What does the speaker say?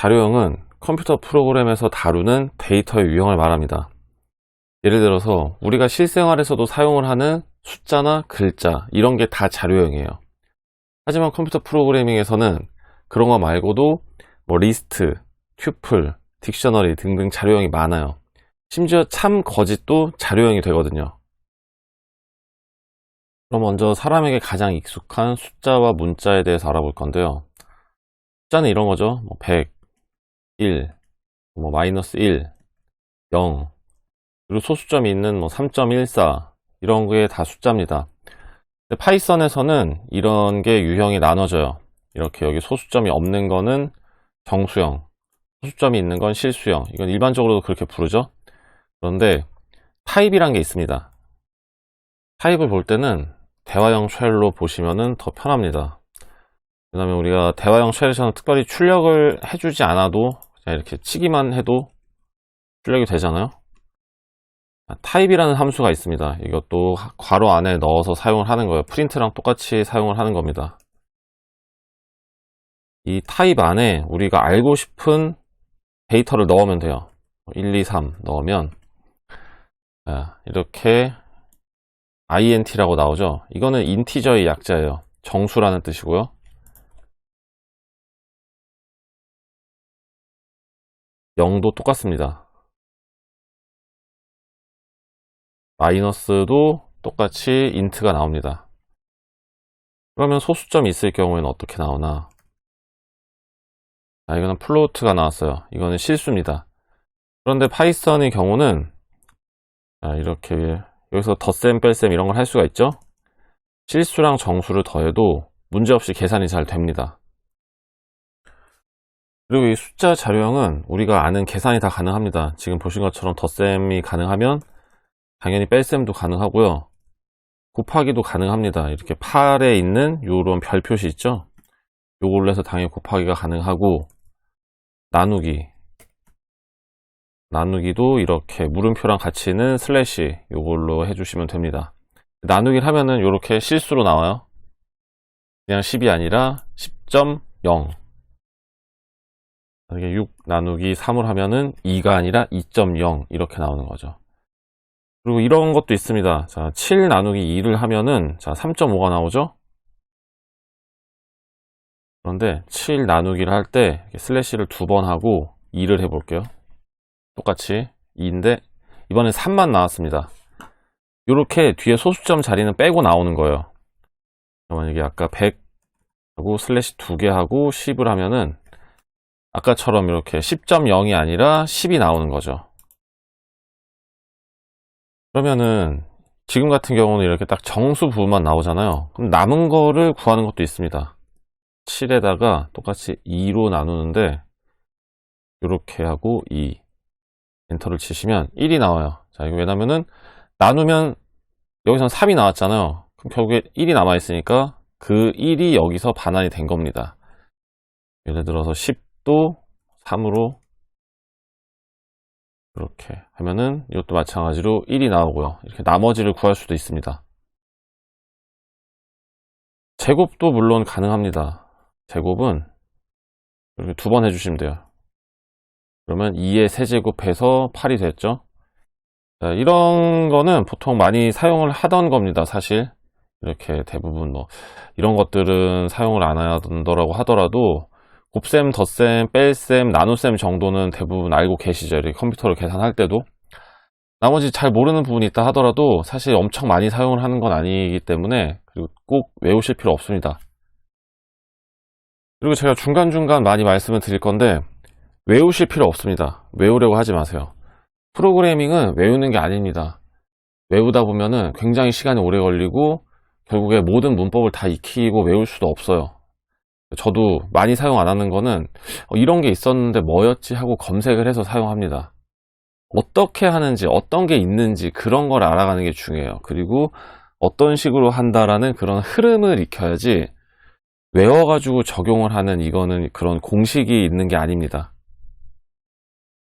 자료형은 컴퓨터 프로그램에서 다루는 데이터의 유형을 말합니다. 예를 들어서 우리가 실생활에서도 사용을 하는 숫자나 글자 이런 게 다 자료형이에요. 하지만 컴퓨터 프로그래밍에서는 그런 거 말고도 뭐 리스트, 튜플, 딕셔너리 등등 자료형이 많아요. 심지어 참 거짓도 자료형이 되거든요. 그럼 먼저 사람에게 가장 익숙한 숫자와 문자에 대해서 알아볼 건데요. 숫자는 이런 거죠. 뭐 100, 1, 뭐 마이너스 1, 0, 그리고 소수점이 있는 뭐 3.14 이런 게 다 숫자입니다. 파이썬에서는 이런 게 유형이 나눠져요. 이렇게 여기 소수점이 없는 거는 정수형, 소수점이 있는 건 실수형. 이건 일반적으로 그렇게 부르죠. 그런데 타입이란 게 있습니다. 타입을 볼 때는 대화형 쉘로 보시면 더 편합니다. 왜냐면 우리가 대화형 쉘에서는 특별히 출력을 해주지 않아도 그냥 이렇게 치기만 해도 출력이 되잖아요. 타입이라는 함수가 있습니다. 이것도 괄호 안에 넣어서 사용을 하는 거예요. 프린트랑 똑같이 사용을 하는 겁니다. 이 타입 안에 우리가 알고 싶은 데이터를 넣으면 돼요. 1, 2, 3 넣으면 이렇게 int라고 나오죠. 이거는 인티저의 약자예요. 정수라는 뜻이고요. 0도 똑같습니다. 마이너스도 똑같이 인트가 나옵니다. 그러면 소수점이 있을 경우에는 어떻게 나오나? 아, 이거는 플로트가 나왔어요. 이거는 실수입니다. 그런데 파이썬의 경우는 아, 이렇게 여기서 덧셈, 뺄셈 이런 걸 할 수가 있죠. 실수랑 정수를 더해도 문제없이 계산이 잘 됩니다. 그리고 이 숫자 자료형은 우리가 아는 계산이 다 가능합니다. 지금 보신 것처럼 덧셈이 가능하면 당연히 뺄셈도 가능하고요. 곱하기도 가능합니다. 이렇게 8에 있는 이런 별 표시 있죠? 요걸로 해서 당연히 곱하기가 가능하고 나누기 나누기도 이렇게 물음표랑 같이 있는 슬래시 요걸로 해주시면 됩니다. 나누기를 하면은 이렇게 실수로 나와요. 그냥 10이 아니라 10.0 이게 6 나누기 3을 하면은 2가 아니라 2.0 이렇게 나오는 거죠. 그리고 이런 것도 있습니다. 자, 7 나누기 2를 하면은 자, 3.5가 나오죠? 그런데 7 나누기를 할 때 슬래시를 두 번 하고 2를 해볼게요. 똑같이 2인데 이번엔 3만 나왔습니다. 이렇게 뒤에 소수점 자리는 빼고 나오는 거예요. 만약에 아까 100 하고 슬래시 두 개 하고 10을 하면은 아까처럼 이렇게 10.0이 아니라 10이 나오는 거죠. 그러면은 지금 같은 경우는 이렇게 딱 정수 부분만 나오잖아요. 그럼 남은 거를 구하는 것도 있습니다. 7에다가 똑같이 2로 나누는데 이렇게 하고 2 엔터를 치시면 1이 나와요. 자, 이거 왜냐면은 나누면 여기선 3이 나왔잖아요. 그럼 결국에 1이 남아 있으니까 그 1이 여기서 반환이 된 겁니다. 예를 들어서 10 도 3으로 이렇게 하면은 이것도 마찬가지로 1이 나오고요. 이렇게 나머지를 구할 수도 있습니다. 제곱도 물론 가능합니다. 제곱은 이렇게 두 번 해주시면 돼요. 그러면 2의 세제곱해서 8이 됐죠. 자, 이런 거는 보통 많이 사용을 하던 겁니다. 사실 이렇게 대부분 뭐 이런 것들은 사용을 안 하더라고 하더라도 곱셈, 덧셈, 뺄셈, 나눗셈 정도는 대부분 알고 계시죠. 이렇게 컴퓨터로 계산할 때도. 나머지 잘 모르는 부분이 있다 하더라도 사실 엄청 많이 사용을 하는 건 아니기 때문에 그리고 꼭 외우실 필요 없습니다. 그리고 제가 중간중간 많이 말씀을 드릴 건데 외우실 필요 없습니다. 외우려고 하지 마세요. 프로그래밍은 외우는 게 아닙니다. 외우다 보면은 굉장히 시간이 오래 걸리고 결국에 모든 문법을 다 익히고 외울 수도 없어요. 저도 많이 사용 안 하는 거는 어, 이런 게 있었는데 뭐였지 하고 검색을 해서 사용합니다. 어떻게 하는지 어떤 게 있는지 그런 걸 알아가는 게 중요해요. 그리고 어떤 식으로 한다라는 그런 흐름을 익혀야지 외워가지고 적용을 하는 이거는 그런 공식이 있는 게 아닙니다.